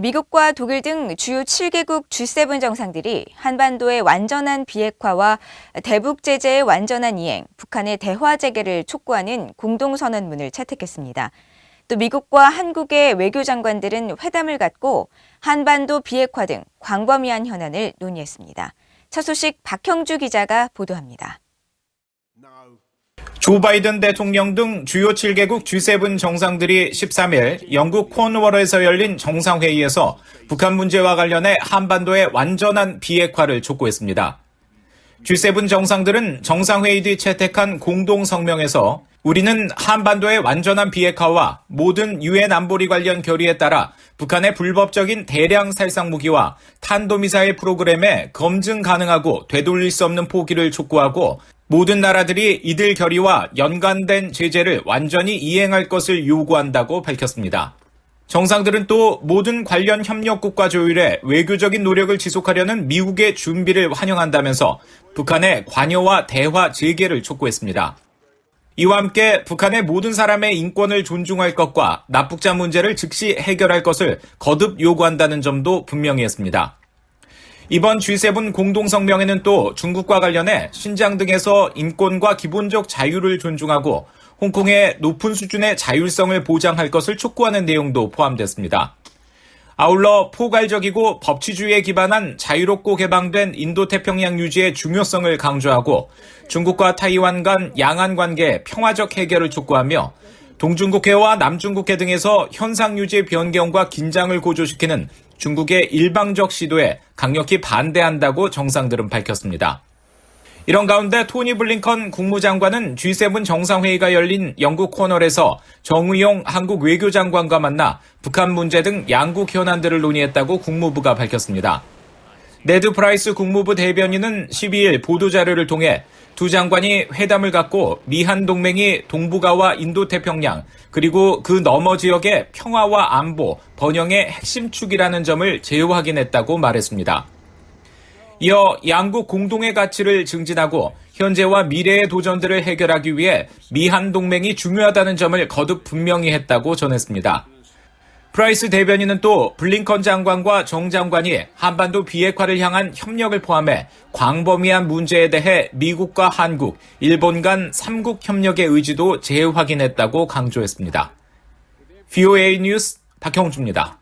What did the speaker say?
미국과 독일 등 주요 7개국 G7 정상들이 한반도의 완전한 비핵화와 대북 제재의 완전한 이행, 북한의 대화 재개를 촉구하는 공동선언문을 채택했습니다. 또 미국과 한국의 외교장관들은 회담을 갖고 한반도 비핵화 등 광범위한 현안을 논의했습니다. 첫 소식 박형주 기자가 보도합니다. 조 바이든 대통령 등 주요 7개국 G7 정상들이 13일 영국 코너월에서 열린 정상회의에서 북한 문제와 관련해 한반도의 완전한 비핵화를 촉구했습니다. G7 정상들은 정상회의 뒤 채택한 공동 성명에서 우리는 한반도의 완전한 비핵화와 모든 유엔 안보리 관련 결의에 따라 북한의 불법적인 대량 살상 무기와 탄도미사일 프로그램에 검증 가능하고 되돌릴 수 없는 포기를 촉구하고 모든 나라들이 이들 결의와 연관된 제재를 완전히 이행할 것을 요구한다고 밝혔습니다. 정상들은 또 모든 관련 협력국과 조율에 외교적인 노력을 지속하려는 미국의 준비를 환영한다면서 북한의 관여와 대화 재개를 촉구했습니다. 이와 함께 북한의 모든 사람의 인권을 존중할 것과 납북자 문제를 즉시 해결할 것을 거듭 요구한다는 점도 분명히 했습니다. 이번 G7 공동성명에는 또 중국과 관련해 신장 등에서 인권과 기본적 자유를 존중하고 홍콩의 높은 수준의 자율성을 보장할 것을 촉구하는 내용도 포함됐습니다. 아울러 포괄적이고 법치주의에 기반한 자유롭고 개방된 인도태평양 유지의 중요성을 강조하고 중국과 타이완 간 양안 관계 평화적 해결을 촉구하며 동중국해와 남중국해 등에서 현상 유지 변경과 긴장을 고조시키는 중국의 일방적 시도에 강력히 반대한다고 정상들은 밝혔습니다. 이런 가운데 토니 블링컨 국무장관은 G7 정상회의가 열린 영국 코널에서 정의용 한국 외교장관과 만나 북한 문제 등 양국 현안들을 논의했다고 국무부가 밝혔습니다. 네드 프라이스 국무부 대변인은 12일 보도자료를 통해 두 장관이 회담을 갖고 미한 동맹이 동북아와 인도태평양 그리고 그 너머 지역의 평화와 안보, 번영의 핵심 축이라는 점을 재확인했다고 말했습니다. 이어 양국 공동의 가치를 증진하고 현재와 미래의 도전들을 해결하기 위해 미한 동맹이 중요하다는 점을 거듭 분명히 했다고 전했습니다. 프라이스 대변인은 또 블링컨 장관과 정 장관이 한반도 비핵화를 향한 협력을 포함해 광범위한 문제에 대해 미국과 한국, 일본 간 3국 협력의 의지도 재확인했다고 강조했습니다. VOA 뉴스 박형주입니다.